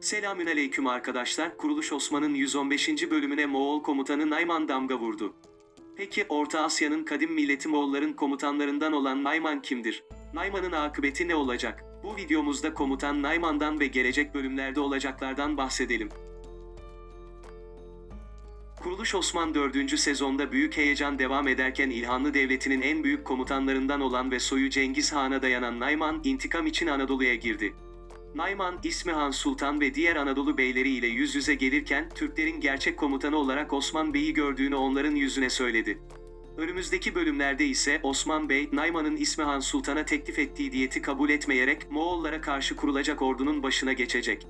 Selamünaleyküm arkadaşlar. Kuruluş Osman'ın 115. bölümüne Moğol komutanı Nayman damga vurdu. Peki Orta Asya'nın kadim milleti Moğolların komutanlarından olan Nayman kimdir? Nayman'ın akıbeti ne olacak? Bu videomuzda komutan Nayman'dan ve gelecek bölümlerde olacaklardan bahsedelim. Kuruluş Osman 4. sezonda büyük heyecan devam ederken İlhanlı Devleti'nin en büyük komutanlarından olan ve soyu Cengiz Han'a dayanan Nayman, intikam için Anadolu'ya girdi. Nayman, İsmihan Sultan ve diğer Anadolu beyleri ile yüz yüze gelirken, Türklerin gerçek komutanı olarak Osman Bey'i gördüğünü onların yüzüne söyledi. Önümüzdeki bölümlerde ise Osman Bey, Nayman'ın İsmihan Sultan'a teklif ettiği diyeti kabul etmeyerek Moğollara karşı kurulacak ordunun başına geçecek.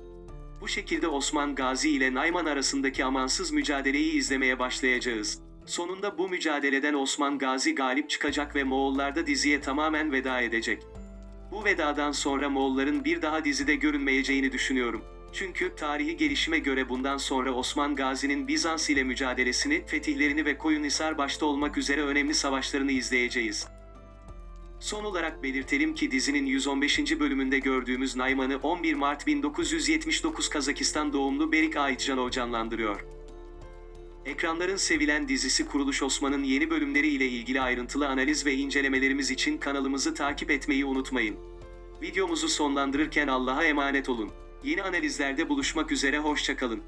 Bu şekilde Osman Gazi ile Nayman arasındaki amansız mücadeleyi izlemeye başlayacağız. Sonunda bu mücadeleden Osman Gazi galip çıkacak ve Moğollar da diziye tamamen veda edecek. Bu vedadan sonra Moğolların bir daha dizide görünmeyeceğini düşünüyorum. Çünkü tarihi gelişime göre bundan sonra Osman Gazi'nin Bizans ile mücadelesini, fetihlerini ve Koyunhisar başta olmak üzere önemli savaşlarını izleyeceğiz. Son olarak belirtelim ki dizinin 115. bölümünde gördüğümüz Nayman'ı 11 Mart 1979 Kazakistan doğumlu Berik Aytcanov canlandırıyor. Ekranların sevilen dizisi Kuruluş Osman'ın yeni bölümleri ile ilgili ayrıntılı analiz ve incelemelerimiz için kanalımızı takip etmeyi unutmayın. Videomuzu sonlandırırken Allah'a emanet olun. Yeni analizlerde buluşmak üzere hoşçakalın.